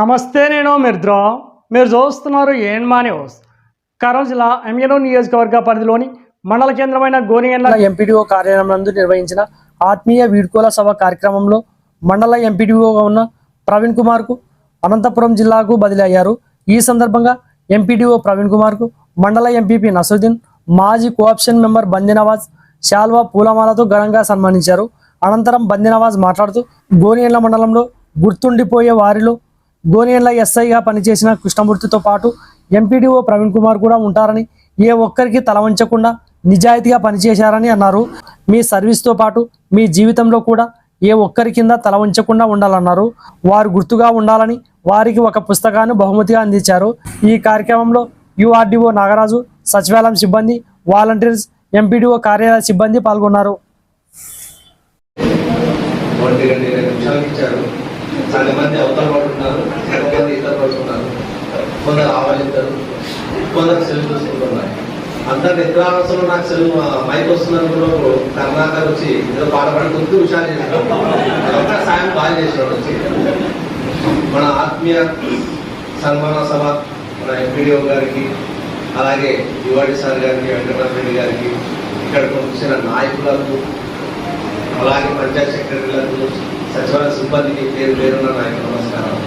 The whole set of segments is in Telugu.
నమస్తే నేను మిర్ద్రా. మీరు చూస్తున్నారు ఏన్మా న్యూస్ కరం జిల్లా ఎంఎనో నియోజకవర్గ పరిధిలోని మండల కేంద్రమైన గోనిగండ్ల ఎంపీడీఓ కార్యాలయం నందు నిర్వహించిన ఆత్మీయ వీడ్కోల సభ కార్యక్రమంలో మండల ఎంపీడీఓగా ఉన్న ప్రవీణ్ కుమార్కు అనంతపురం జిల్లాకు బదిలీ అయ్యారు ఈ సందర్భంగా ఎంపీడీఓ ప్రవీణ్ కుమార్కు మండల ఎంపీపీ నసరుద్దీన్ మాజీ కోఆప్షన్ మెంబర్ బందినవాజ్ శాల్వా పూలమాలతో ఘనంగా సన్మానించారు. అనంతరం బందినవాజ్ మాట్లాడుతూ గోనియండ్ల మండలంలో గుర్తుండిపోయే వారిలో గోనియన్ల ఎస్ఐగా పనిచేసిన కృష్ణమూర్తితో పాటు ఎంపీడీఓ ప్రవీణ్ కుమార్ కూడా ఉంటారని ఏ ఒక్కరికి తలవంచకుండా నిజాయితీగా పనిచేశారని అన్నారు. మీ సర్వీస్తో పాటు మీ జీవితంలో కూడా ఏ ఒక్కరి కింద తల ఉంచకుండా ఉండాలన్నారు. వారు గుర్తుగా ఉండాలని వారికి ఒక పుస్తకాన్ని బహుమతిగా అందించారు. ఈ కార్యక్రమంలో యుఆర్డీఓ నాగరాజు సచివాలయం సిబ్బంది వాలంటీర్స్ ఎంపీడీఓ కార్యాలయ సిబ్బంది పాల్గొన్నారు. ఒంటి మంది అవతల పడుతున్నారు సగం మంది ఇతర పడుతున్నారు కొందరు ఆవలిస్తారు కొందరు సెలవు చూసుకుంటున్నారు అందరు నిద్రావసరం నాకు సెల్ మైక్ వస్తున్నప్పుడు కర్ణాకర్ వచ్చి ఏదో పాట పడుకుంటూ హుషారు చేశారు. సాయం బాగా చేసినాడు వచ్చి. మన ఆత్మీయ సన్మాన సభ మన ఎంపీడీఓ గారికి అలాగే యువాడి సార్ గారికి వెంకటరామ గారికి ఇక్కడికి వచ్చిన నాయకులకు అలాగే పంచాయత్ సెక్రటరీలకు సచివాలయ సిబ్బందికి పేరు పేరున్న నాయకు నమస్కారం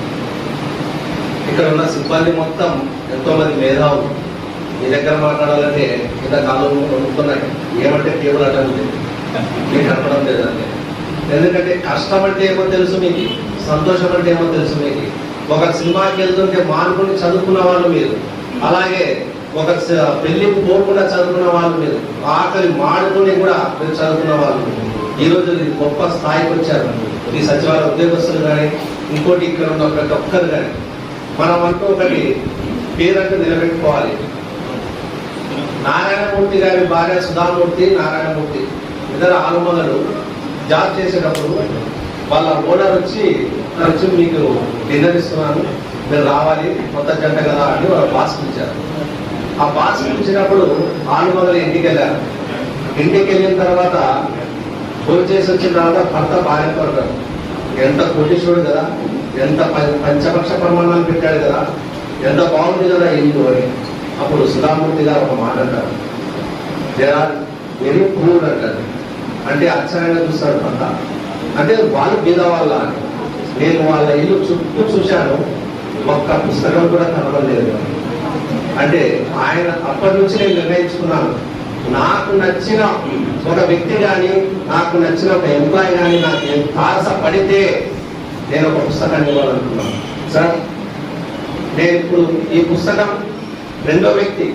ఇక్కడ ఉన్న సిబ్బంది మొత్తం ఎంతో మంది మేధావులు. మీ దగ్గర మాట్లాడాలంటే ఇంత కాలం కొనుక్కున్నాయి ఏమంటే టేబుల్ అటండి మీకు కనపడం లేదంటే ఎందుకంటే కష్టం అంటే ఏమో తెలుసు మీకు సంతోషం అంటే ఏమో తెలుసు మీకు. ఒక సినిమాకి వెళ్తుంటే మానుకుని చదువుకున్న వాళ్ళు మీరు. అలాగే ఒక స- పెళ్ళికి పోకుండా చదువుకున్న వాళ్ళు మీరు. ఆకలి మాడుకుని కూడా మీరు చదువుకున్న వాళ్ళు ఈరోజు ఇది గొప్ప స్థాయికి వచ్చారు. ఈ సచివాలయ ఉద్యోగస్తులు కానీ ఇంకోటి ఇక్కడ ఉన్న ప్రతి ఒక్కరు కానీ మనం అంటూ ఒకటి పేరంటూ నిలబెట్టుకోవాలి. నారాయణమూర్తి గారి భార్య సుధామూర్తి నారాయణమూర్తి ఇద్దరు ఆలుమగలు జాబ్ చేసేటప్పుడు వాళ్ళ ఓనర్ వచ్చి వచ్చి మీకు డిన్నర్ ఇస్తున్నాను మీరు రావాలి కొత్త జంట కదా అని వాళ్ళ బాస్ పిలిచారు. ఆ బాస్ పిలిచినప్పుడు ఆలుమగలు ఇంటికి వెళ్ళారు ఇంటికి వెళ్ళిన తర్వాత భోజనం చేసి వచ్చిన తర్వాత భర్త భార్యతో అంటారు ఎంత కోటీశ్వరుడు కదా ఎంత ప- పంచపక్ష ప్రమాణాలు పెట్టాడు కదా ఎంత బాగుంది కదా ఇల్లు అని. అప్పుడు సుధామూర్తి గారు ఒక మాట అంటారు. దే ఆర్ వెరీ పూర్ అంటారు. అంటే ఆశ్చర్యంగా చూస్తాడు భర్త అంటే వాళ్ళు మీద వాళ్ళ అని. నేను వాళ్ళ ఇల్లు చుట్టూ చూశాను. ఒక్క పుస్తకం కూడా కనబడలేదు. అంటే ఆయన అప్పటి నుంచి నేను నిర్ణయించుకున్నాను. నాకు నచ్చిన ఒక వ్యక్తి కానీ నాకు నచ్చిన ఒక ఎంప్లాయీ కానీ నాకు తారస పడితే నేను ఒక పుస్తకాన్ని ఇవ్వాలనుకున్నాను. సార్ నేను ఇప్పుడు ఈ పుస్తకం రెండో వ్యక్తి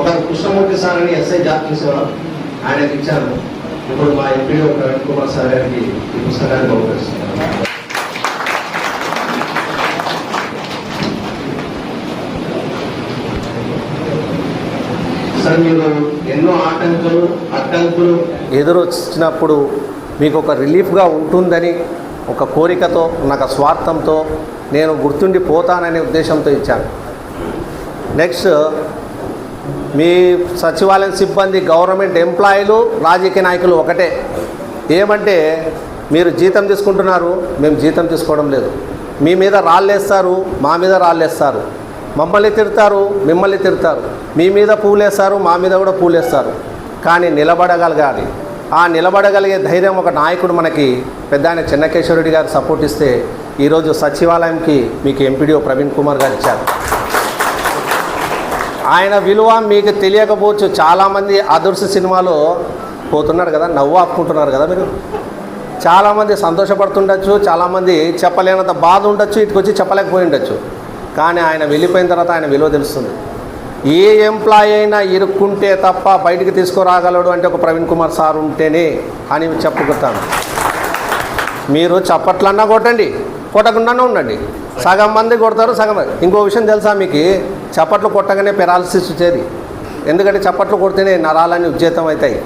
ఒకరు కృష్ణమూర్తి సార్ అని ఎస్ఐ జాబ్ చేసేవారు. ఆయనకి ఇచ్చాను. ఇప్పుడు మా ఎంపీ ప్రవీణ్ కుమార్ సార్ గారికి ఈ పుస్తకాన్ని బహుకరిస్తున్నాను సార్ మీరు ఎన్నో ఆటంకులు అడ్డంకులు ఎదురొచ్చినప్పుడు మీకు ఒక రిలీఫ్గా ఉంటుందని ఒక కోరికతో నాకు స్వార్థంతో నేను గుర్తుండి పోతాననే ఉద్దేశంతో ఇచ్చాను. నెక్స్ట్ మీ సచివాలయం సిబ్బంది గవర్నమెంట్ ఎంప్లాయీలు రాజకీయ నాయకులు ఒకటే. ఏమంటే మీరు జీతం తీసుకుంటున్నారు మేము జీతం తీసుకోవడం లేదు. మీ మీద రాళ్ళేస్తారు మా మీద రాళ్ళేస్తారు. మమ్మల్ని తిడతారు మిమ్మల్ని తిడతారు. మీ మీద పూలేస్తారు మా మీద కూడా పూలేస్తారు. కానీ నిలబడగలగాలి. ఆ నిలబడగలిగే ధైర్యం ఒక నాయకుడు మనకి పెద్ద ఆయన చెన్నకేశ్వరరెడ్డి గారు సపోర్ట్ ఇస్తే ఈరోజు సచివాలయంకి మీకు ఎంపీడీఓ ప్రవీణ్ కుమార్ గారు ఇచ్చారు. ఆయన విలువ మీకు తెలియకపోవచ్చు చాలామంది అదృశ్య సినిమాలో పోతున్నారు కదా నవ్వు ఆపుకుంటున్నారు కదా మీరు. చాలామంది సంతోషపడుతుండొచ్చు చాలామంది చెప్పలేనంత బాధ ఉండొచ్చు ఇటుకొచ్చి చెప్పలేకపోయి ఉండొచ్చు. కానీ ఆయన వెళ్ళిపోయిన తర్వాత ఆయన విలువ తెలుస్తుంది. ఏ ఎంప్లాయీ అయినా ఇరుక్కుంటే తప్ప బయటికి తీసుకురాగలడు అంటే ఒక ప్రవీణ్ కుమార్ సార్ ఉంటేనే అని చెప్పుకుంటాను. మీరు చప్పట్లన్నా కొట్టండి కొట్టకుండానే ఉండండి. సగం మంది కొడతారు సగం మంది. ఇంకో విషయం తెలుసా మీకు? చప్పట్లు కొట్టగానే పెరాలసిస్ వచ్చేది. ఎందుకంటే చప్పట్లు కొడితేనే నరాలన్నీ ఉజ్జేతం అవుతాయి.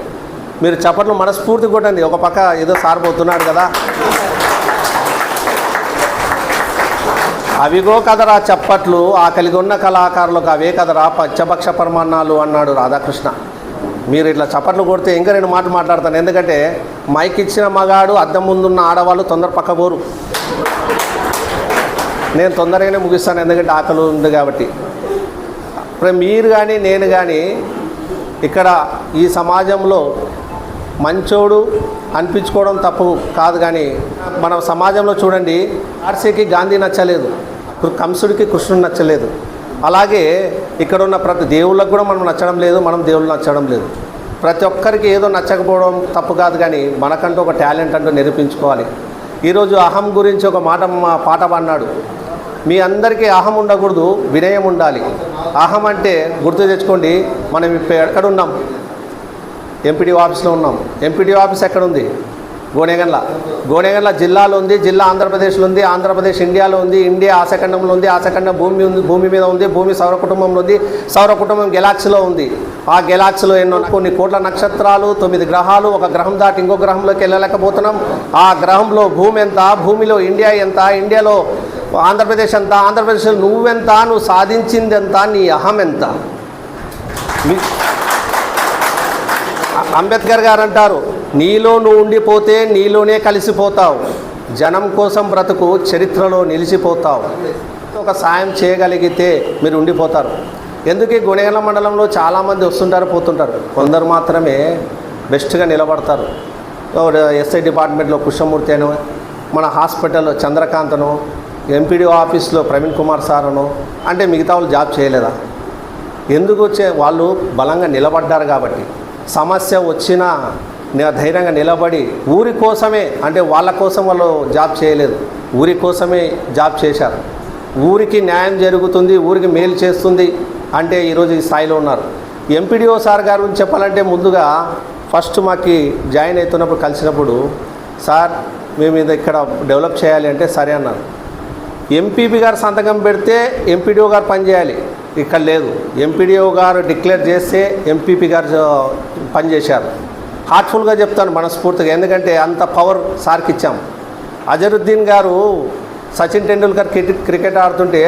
మీరు చప్పట్లు మనస్ఫూర్తి కొట్టండి. ఒక పక్క ఏదో సార్ పోతున్నాడు కదా అవిగో కదరా చప్పట్లు ఆ కలిగి ఉన్న కళాకారులకు అవే కదరా పంచభక్ష ప్రమాణాలు అన్నాడు రాధాకృష్ణ. మీరు ఇట్లా చప్పట్లు కొడితే ఇంకా రెండు మాటలు మాట్లాడతాను. ఎందుకంటే మైక్ ఇచ్చిన మగాడు అద్దం ముందున్న ఆడవాళ్ళు తొందర పక్కబోరు. నేను తొందరగానే ముగిస్తాను ఎందుకంటే ఆకలి ఉంది కాబట్టి. ఇప్పుడు మీరు కానీ నేను కానీ ఇక్కడ ఈ సమాజంలో మంచోడు అనిపించుకోవడం తప్పు కాదు కానీ మనం సమాజంలో చూడండి ఆర్సీకి గాంధీ నచ్చలేదు. కంసుడికి కృష్ణుడు నచ్చలేదు. అలాగే ఇక్కడ ఉన్న ప్రతి దేవుళ్ళకు కూడా మనం నచ్చడం లేదు మనం దేవుళ్ళు నచ్చడం లేదు. ప్రతి ఒక్కరికి ఏదో నచ్చకపోవడం తప్పు కాదు కానీ మనకంటూ ఒక టాలెంట్ అంటూ నిరూపించుకోవాలి. ఈరోజు అహం గురించి ఒక మాట మా పాట పాడినాడు. మీ అందరికీ అహం ఉండకూడదు వినయం ఉండాలి. అహం అంటే గుర్తు తెచ్చుకోండి మనం ఇప్పుడు ఎక్కడున్నాం? ఎంపీడీ ఆఫీస్లో ఉన్నాం. ఎంపీడీ ఆఫీస్ ఎక్కడ గోనెగన్ల గోనెగన్ల జిల్లాలో ఉంది జిల్లా ఆంధ్రప్రదేశ్లో ఉంది ఆంధ్రప్రదేశ్ ఇండియాలో ఉంది ఇండియా ఆశఖండంలో ఉంది ఆశఖండం భూమి ఉంది భూమి మీద ఉంది భూమి సౌర కుటుంబంలో ఉంది సౌర కుటుంబం గెలాక్సీలో ఉంది. ఆ గెలాక్సీలో ఎన్నో కొన్ని కోట్ల నక్షత్రాలు తొమ్మిది గ్రహాలు ఒక గ్రహం దాటి ఇంకో గ్రహంలోకి వెళ్ళలేకపోతున్నాం. ఆ గ్రహంలో భూమి ఎంత భూమిలో ఇండియా ఎంత ఇండియాలో ఆంధ్రప్రదేశ్ ఎంత ఆంధ్రప్రదేశ్లో నువ్వెంత నువ్వు సాధించింది ఎంత నీ అహం ఎంత? మీ అంబేద్కర్ గారు అంటారు నీలో నువ్వు ఉండిపోతే నీలోనే కలిసిపోతావు. జనం కోసం బ్రతుకు చరిత్రలో నిలిచిపోతావు. ఒక సాయం చేయగలిగితే మీరు ఉండిపోతారు. ఎందుకు ఈ గుణగల మండలంలో చాలామంది వస్తుంటారు పోతుంటారు? కొందరు మాత్రమే బెస్ట్గా నిలబడతారు. ఎస్ఐ డిపార్ట్మెంట్లో కృష్ణమూర్తి అని మన హాస్పిటల్లో చంద్రకాంతను ఎంపీడీ ఆఫీస్లో ప్రవీణ్ కుమార్ సార్ను అంటే మిగతా వాళ్ళు జాబ్ చేయలేదా? ఎందుకు వచ్చే వాళ్ళు బలంగా నిలబడ్డారు కాబట్టి? సమస్య వచ్చినా నే- ధైర్యంగా నిలబడి ఊరి కోసమే అంటే వాళ్ళ కోసం వాళ్ళు జాబ్ చేయలేదు. ఊరి కోసమే జాబ్ చేశారు. ఊరికి న్యాయం జరుగుతుంది ఊరికి మేలు చేస్తుంది అంటే ఈరోజు ఈ స్థాయిలో ఉన్నారు. ఎంపీడీఓ సార్ గారు గురించి చెప్పాలంటే ముందుగా ఫస్ట్ మాకు జాయిన్ అవుతున్నప్పుడు కలిసినప్పుడు సార్ మేము ఇది ఇక్కడ డెవలప్ చేయాలి అంటే సరే అన్నారు. ఎంపీపీ గారు సంతకం పెడితే ఎంపీడీఓ గారు పనిచేయాలి ఇక్కడ లేదు. ఎంపీడీఓ గారు డిక్లేర్ చేస్తే ఎంపీపీ గారు పనిచేశారు హార్ట్ఫుల్గా చెప్తాను మనస్ఫూర్తిగా ఎందుకంటే అంత పవర్ సార్కి ఇచ్చాం. అజరుద్దీన్ గారు సచిన్ టెండూల్కర్ క్రికెట్ క్రికెట్ ఆడుతుంటే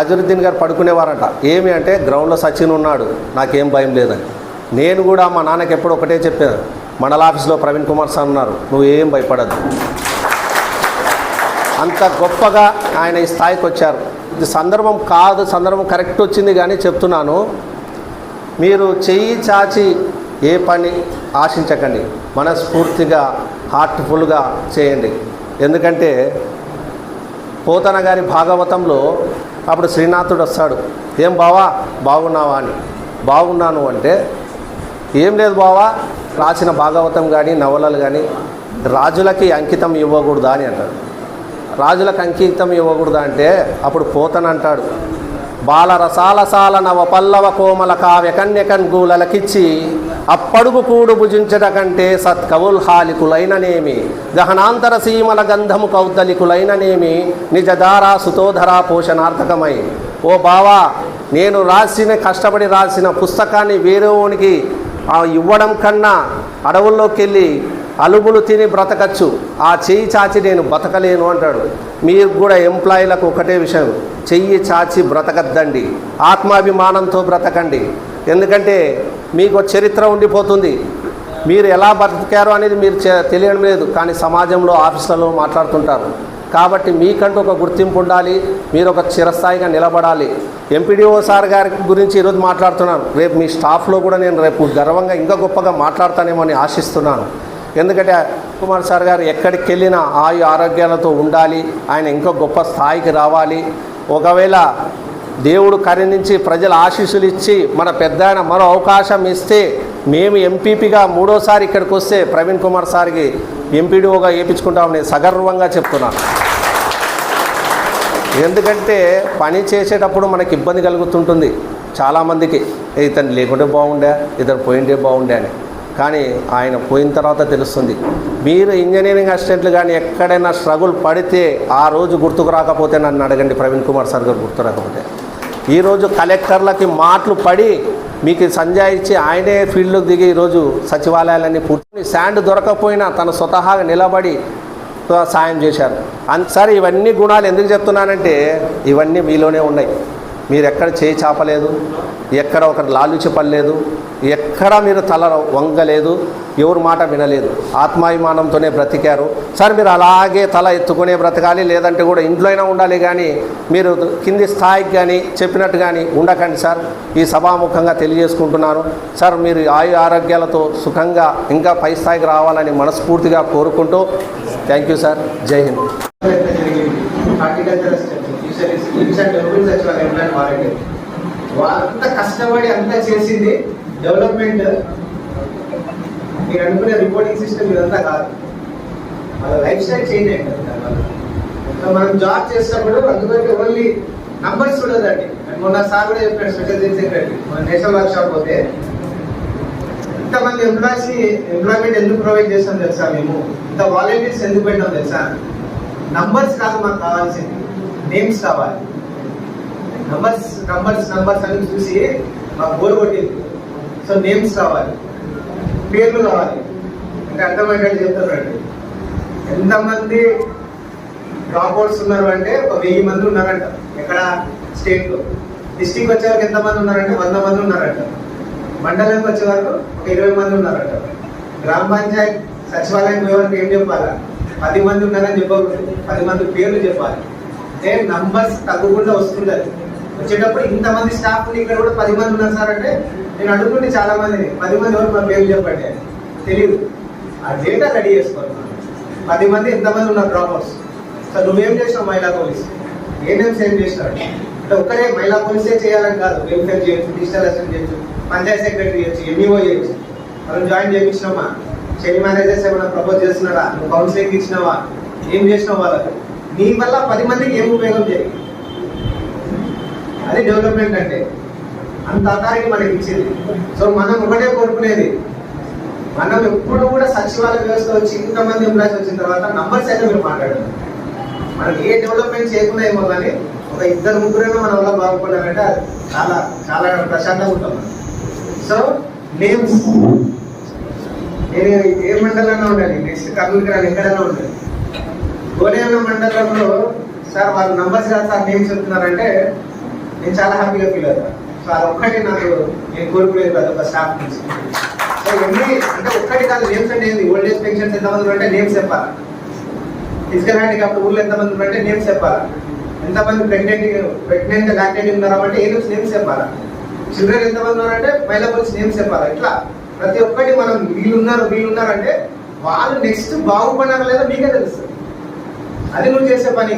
అజరుద్దీన్ గారు పడుకునేవారట. ఏమి అంటే గ్రౌండ్లో సచిన్ ఉన్నాడు నాకేం భయం లేదని. నేను కూడా మా నాన్నకి ఎప్పుడు ఒకటే చెప్పాను మండల ఆఫీస్లో ప్రవీణ్ కుమార్ సార్ ఉన్నారు నువ్వు ఏం భయపడద్దు. అంత గొప్పగా ఆయన ఈ స్థాయికి వచ్చారు. ఇది సందర్భం కాదు సందర్భం కరెక్ట్ వచ్చింది కానీ చెప్తున్నాను. మీరు చెయ్యి చాచి ఏ పని ఆశించకండి. మనస్ఫూర్తిగా హార్ట్ఫుల్గా చేయండి. ఎందుకంటే పోతన గారి భాగవతంలో అప్పుడు శ్రీనాథుడు వస్తాడు. ఏం బావా? బాగున్నావా? అని. బాగున్నాను అంటే ఏం లేదు బావా? రాసిన భాగవతం కానీ నవలలు కానీ రాజులకి అంకితం ఇవ్వకూడదా? అని అంటాడు. రాజులకు అంకితం ఇవ్వకూడదా అంటే అప్పుడు పోతనంటాడు. బాలరసాలసాల నవ పల్లవ కోమల కావ్య గూలలకిచ్చి అప్పడుగు కూడు భుజించట కంటే సత్కవుల్హాలికులైననేమి గహనాంతర సీమల గంధము కౌద్దలికులైననేమి నిజధారా సుతోధరా పోషణార్థకమై. ఓ బావా నేను రాసిన కష్టపడి రాసిన పుస్తకాన్ని వేరేవానికి ఇవ్వడం కన్నా అడవుల్లోకి వెళ్ళి అలుగులు తిని బ్రతకచ్చు. ఆ చెయ్యి చాచి నేను బ్రతకలేను అంటాడు. మీరు కూడా ఎంప్లాయీలకు ఒకటే విషయం. చెయ్యి చాచి బ్రతకద్దండి. ఆత్మాభిమానంతో బ్రతకండి. ఎందుకంటే మీకు చరిత్ర ఉండిపోతుంది. మీరు ఎలా బ్రతికారో అనేది మీరు తెలియడం లేదు. కానీ సమాజంలో ఆఫీసులలో మాట్లాడుతుంటారు. కాబట్టి మీకంటూ ఒక గుర్తింపు ఉండాలి. మీరు ఒక చిరస్థాయిగా నిలబడాలి. ఎంపీడీఓ సార్ గారి గురించి ఈరోజు మాట్లాడుతున్నాను. రేపు మీ స్టాఫ్లో కూడా నేను రేపు గర్వంగా ఇంకా గొప్పగా మాట్లాడతానేమో అని ఆశిస్తున్నాను. ఎందుకంటే కుమార్ సార్ గారు ఎక్కడికి వెళ్ళినా ఆయు ఆరోగ్యాలతో ఉండాలి ఆయన ఇంకా గొప్ప స్థాయికి రావాలి. ఒకవేళ దేవుడు కరుణించి ప్రజల ఆశీస్సులు ఇచ్చి మన పెద్ద ఆయన మరో అవకాశం ఇస్తే మేము ఎంపీపీగా మూడోసారి ఇక్కడికి వస్తే ప్రవీణ్ కుమార్ సార్కి ఎంపీడీఓగా వేయించుకుంటామని సగర్వంగా చెప్తున్నాను ఎందుకంటే పని చేసేటప్పుడు మనకి ఇబ్బంది కలుగుతుంటుంది. చాలామందికి ఇతను లేకుంటే బాగుండే ఇతను పోయింటే బాగుండే అని. కానీ ఆయన పోయిన తర్వాత తెలుస్తుంది. మీరు ఇంజనీరింగ్ అసిస్టెంట్లు కానీ ఎక్కడైనా స్ట్రగుల్ పడితే ఆ రోజు గుర్తుకు రాకపోతే నన్ను అడగండి ప్రవీణ్ కుమార్ సార్ గారు గుర్తు రాకపోతే. ఈరోజు కలెక్టర్లకి మాటలు పడి మీకు సంజయ్ ఇచ్చి ఆయనే ఫీల్డ్లోకి దిగి ఈరోజు సచివాలయాలన్నీ పూర్తి శాండ్ దొరకకపోయినా తను స్వతహాగా నిలబడి సాయం చేశారు. అన్ సరే ఇవన్నీ గుణాలు ఎందుకు చెప్తున్నానంటే ఇవన్నీ మీలోనే ఉన్నాయి. మీరు ఎక్కడ చేయి చాపలేదు? ఎక్కడ ఒకరు లాలుచి పడలేదు ఎక్కడ మీరు తల వంగలేదు? ఎవరు మాట వినలేదు? ఆత్మాభిమానంతోనే బ్రతికారు. సార్ మీరు అలాగే తల ఎత్తుకునే బ్రతకాలి లేదంటే కూడా ఇంట్లో అయినా ఉండాలి కానీ మీరు కింది స్థాయికి కానీ చెప్పినట్టు కానీ ఉండకండి సార్. ఈ సభాముఖంగా తెలియజేసుకుంటున్నాను. సార్ మీరు ఆయు ఆరోగ్యాలతో సుఖంగా ఇంకా పై స్థాయికి రావాలని మనస్ఫూర్తిగా కోరుకుంటూ thank you sir. Jai Hind. Horticulture fisheries limbs and వాళ్ళంతా కష్టపడి అంతా చేసింది డెవలప్మెంట్ మీరు అనుకునే రిపోర్టింగ్ సిస్టమ్ ఇదంతా కాదు వాళ్ళ లైఫ్ స్టైల్ చేంజ్ అయింది మనం జాబ్ చేసినప్పుడు అందువరకు ఓన్లీ నంబర్స్ చూడదండి మొన్న సార్ కూడా చెప్పాడు స్పెషల్ సెక్రటరీ మన నేషనల్ వర్క్ షాప్ పోతే ఇంతమంది ఎంప్లాయీస్ ఎంప్లాయ్మెంట్ ఎందుకు ప్రొవైడ్ చేస్తాం తెలుసా మేము? ఇంత వాలంటీర్స్ ఎందుకు పెట్టాం తెలుసా? నంబర్స్ కాదు మాకు కావాల్సింది. నేమ్స్ కావాలి. నంబర్స్ నంబర్స్ నంబర్స్ అని చూసి మాకు బోర్ కొట్టింది. సో నేమ్స్ కావాలి. పేర్లు కావాలి. అంటే అర్థమయ్యేటట్టు చెప్తారండి ఎంతమంది డ్రాప్అవుట్స్ ఉన్నారు అంటే ఒక వెయ్యి మంది ఉన్నారంట. ఎక్కడ? స్టేట్లో డిస్టిక్ వచ్చే వరకు ఎంతమంది ఉన్నారంటే వంద మంది ఉన్నారంట. మండలానికి వచ్చే వరకు ఒక ఇరవై మంది ఉన్నారంట. గ్రామ పంచాయత్ సచివాలయం పోయే వరకు ఏం చెప్పాలా? పది మంది ఉన్నారని చెప్పకూడదు. పది మంది పేర్లు చెప్పాలి. అంటే నంబర్స్ తగ్గకుండా వస్తుండదు వచ్చేటప్పుడు ఇంతమంది స్టాఫ్ ఉంది ఇక్కడ కూడా పది మంది ఉన్నారు సార్ అంటే నేను అడుగుతుంటే చాలా మందిని పది మంది ఎవరు మా పేరు చెప్పండి తెలియదు ఆ డేటా రెడీ చేసుకోవాలి పది మంది ఎంతమంది ఉన్నారు డ్రాప్అవుట్స్ సార్ నువ్వేం చేసినావు మహిళా పోలీస్? ఏ సేవ్ ఏం చేసినాడు అంటే ఒక్కరే మహిళా పోలీసే చేయాలని కాదు. వెల్ఫేర్ చేయొచ్చు డిజిటల్ అసిస్టెంట్ చేయొచ్చు పంచాయత్ సెక్రటరీ చేయొచ్చు ఎంఈఓ చేయొచ్చు. మనం జాయిన్ చేయించినామా? చెల్లి మేనేజర్స్ ఏమైనా ప్రపోజ్ చేస్తున్నాడా నువ్వు కౌన్సిలింగ్ ఇచ్చినావా? ఏం చేసినావు వాళ్ళకి? నీ వల్ల పది మందికి ఏం ఉపయోగం జరిగింది అది డెవలప్మెంట్ అంటే. అంత అథారిటీ మనకి ఇచ్చింది. సో మనం ఒకటే కోరుకునేది. మనం ఎప్పుడు కూడా సచివాలయ వ్యవస్థ వచ్చి ఇంతమంది ఎంప్లాయీస్ వచ్చిన తర్వాత నంబర్స్ అయితే మీరు మాట్లాడారు. మనం ఏ డెవలప్మెంట్ చేయకుండా ఏమో కానీ ఒక ఇద్దరు ముగ్గురైనా మన వల్ల బాగుపడాలంటే అది చాలా చాలా ప్రశాంతంగా ఉంటాం సో నేమ్స్ నేను ఏ మండలంలో ఉండాలి? నెక్స్ట్ కర్నూలుకి రాని ఎక్కడైనా ఉండాలి. గోనేన మండలంలో సార్ వాళ్ళు నంబర్స్ కాదు సార్ నేమ్స్ చెప్తున్నారంటే నేను చాలా హ్యాపీగా ఫీల్ అవుతాను సో అది ఒక్కటి నాకు నేను కోరుకునేది కాదు ఒక స్టాఫ్ నుంచి. సో ఎన్ని అంటే ఒక్కటి కాదు నేమ్స్ అంటే ఏంది? ఓల్డ్ ఏజ్ పెన్షన్స్ ఎంతమంది ఉంటే నేమ్స్ చెప్పాలి? ఫిజికల్ హ్యాండిక్యాప్ ఊళ్ళో ఎంతమంది ఉంటే నేమ్స్ చెప్పాలా? ఎంతమంది ప్రెగ్నెంట్ ప్రెగ్నెంట్ లాక్టెంట్ ఉన్నారా అంటే ఏ నేమ్స్ చెప్పాలా? చిల్డ్రన్ ఎంతమంది ఉన్నారంటే మహిళా గురించి నేమ్స్ చెప్పాలా? ఇట్లా. ప్రతి ఒక్కటి మనం వీళ్ళున్నారు వీళ్ళున్నారంటే వాళ్ళు నెక్స్ట్ బాగుపడినారా లేదా మీకే తెలుస్తుంది అది నువ్వు చేసే పని.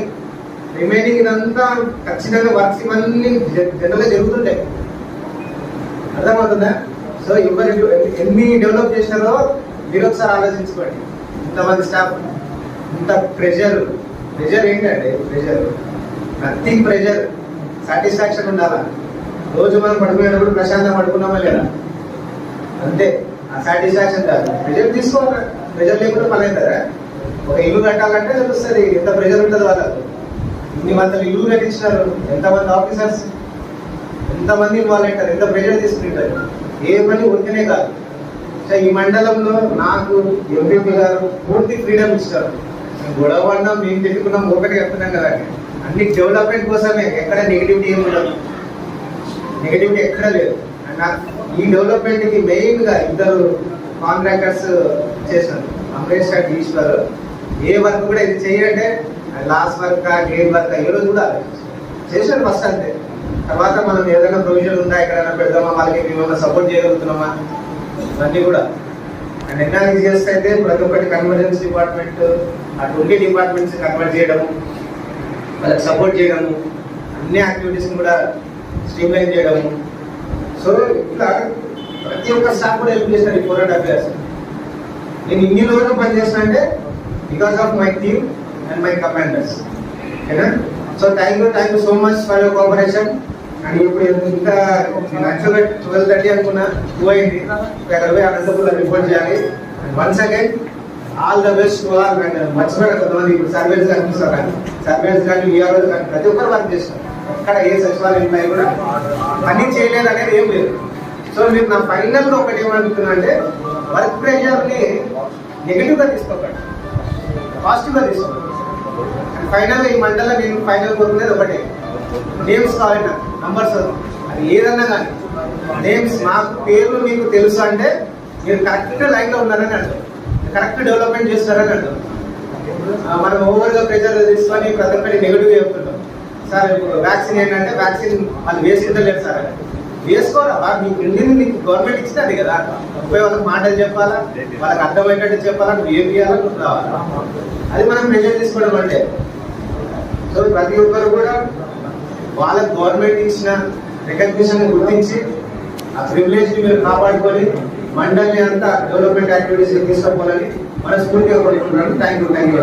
రిమైనింగ్ ఇదంతా ఖచ్చితంగా వర్క్స్ ఇవన్నీ జనరల్గా జరుగుతుంటాయి. అర్థమవుతుందా? సో ఎవరు ఎన్ని డెవలప్ చేసినారో మీరు ఒకసారి ఆలోచించుకోండి. ఇంతమంది స్టాఫ్ ఇంత ప్రెషర్ ప్రెషర్ ఏంటంటే ప్రెషర్ నథింగ్ ప్రెషర్ సాటిస్ఫాక్షన్ ఉండాలా? రోజు మనం పడుకునేటప్పుడు ప్రశాంతంగా పడుకున్నామా లేదా? అంతే. ఆ సాటిస్ఫాక్షన్ కాదు. ప్రెజర్ తీసుకోవాలి? ప్రెజర్ లేకుండా పని అవుతారా ఒక ఇల్లు కట్టాలంటే తెలుస్తుంది ఎంత ప్రెషర్ ఉంటుంది వాళ్ళకు. ఇన్ని వందల ఇల్లు కట్టించినారు ఎంతమంది ఆఫీసర్స్ ఎంతమంది ఇన్వాల్వ్ అవుతారు ఎంత ప్రెజర్ తీసుకుంటారు? ఏ పని ఉరికనే కాదు. సో ఈ మండలంలో నాకు ఎంపీపీ గారు పూర్తి ఫ్రీడమ్ ఇస్తారు మేము గొడవ పడినాం మేము తిట్టుకున్నాం ఒకటి చెప్తున్నాం కదా. అన్ని డెవలప్మెంట్ కోసమే ఎక్కడ నెగిటివిటీ ఏమి ఉండదు. నెగిటివిటీ ఎక్కడ లేదు. అండ్ నాకు ఈ డెవలప్మెంట్కి మెయిన్గా ఇద్దరు కాంట్రాక్టర్స్ చేశారు. అమరేష్ గారు ఈశ్వర్ ఏ వర్క్ కూడా ఇది చేయంటే లాస్ట్ వర్క్ గేమ్ వర్క్ ఏ రోజు కూడా చేశారు ఫస్ట్ అంతే. తర్వాత మనం ఏదైనా ప్రొవిజన్ ఉందా ఎక్కడైనా పెడదామా వాళ్ళకి మేము సపోర్ట్ చేయగలుగుతున్నామా ఇవన్నీ కూడా. అండ్ ఎన్ఆర్జీ చేస్తే అయితే ప్రతి ఒక్కటి కన్వర్జెన్స్ డిపార్ట్మెంట్ అటు ఉండే డిపార్ట్మెంట్స్ కన్వర్ట్ చేయడము వాళ్ళకి సపోర్ట్ చేయడము అన్ని యాక్టివిటీస్ కూడా స్ట్రీమ్లైన్ చేయడము సో ఇట్లా ప్రతి ఒక్క స్టాఫ్ కూడా హెల్ప్ చేశారు ఈ ఫోర్ అండ్ హాఫ్ ఇయర్స్ నేను ఇన్ని రోజులు పనిచేసిన అంటే because of my team and my commanders ఓకేనా so thank you thank you so much for your cooperation and ఇప్పుడు ఇంకా నేను యాక్చువల్గా ట్వెల్వ్ థర్టీ అనుకున్నా టూ అయింది. అక్కడ పోయి అనంతపురం రిపోర్ట్ చేయాలి. Once again all the best to all and మర్చిపోయిన కొంతమంది ఇప్పుడు సర్వేస్ కనిపిస్తారు కానీ సర్వేస్ కానీ ఈఆర్ఓస్ కానీ ప్రతి ఒక్కరు వర్క్ చేస్తారు. ఎక్కడ ఏ సచివాలయం ఉన్నాయి కూడా పని చేయలేదు అనేది ఏం లేదు. సో మీరు నా ఫైనల్ ఒకటి ఏమనుకున్నా అంటే వర్క్ ప్రెషర్ని నెగిటివ్గా తీసుకోకండి. పాజిటివ్గా తీసుకోండి ఫైనల్ ఈ మండలం నేను ఫైనల్ కోరుకునేది ఒకటే. నేమ్స్ కావాలి నంబర్స్ అది ఏదన్నా కానీ. నేమ్స్ నాకు పేర్లు మీకు తెలుసు అంటే మీరు కరెక్ట్ లైన్లో ఉన్నారని అంటారు కరెక్ట్ డెవలప్మెంట్ చేస్తారని అంటారు మనం ఓవర్గా ప్రెషర్ తీసుకొని ప్రతి ఒక్కటి నెగిటివ్ చెప్తున్నాం. సార్ ఇప్పుడు వ్యాక్సిన్ ఏంటంటే వ్యాక్సిన్ వాళ్ళు వేసుకుంటలేరు సార్. వేసుకోవాలా వేసుకోరా? వా- మీకు ఇండియన్ మీకు గవర్నమెంట్ ఇచ్చినది కదా. ముప్పై వాళ్ళకి మాటలు చెప్పాలా? వాళ్ళకి అర్థమయ్యేటట్టు చెప్పాలా? నువ్వు ఏం చేయాలా నువ్వు రావాలా? అది మనం మెజర్ తీసుకోవడం అంటే. సో ప్రతి ఒక్కరు కూడా వాళ్ళకి గవర్నమెంట్ ఇచ్చిన రికగ్నిషన్ గుర్తించి ఆ ప్రివిలేజ్ మీరు కాపాడుకొని మండలి అంతా డెవలప్మెంట్ యాక్టివిటీస్ తీసుకుపోవాలని మనస్ఫూర్తిగా కోరుకుంటున్నాను. Thank you thank you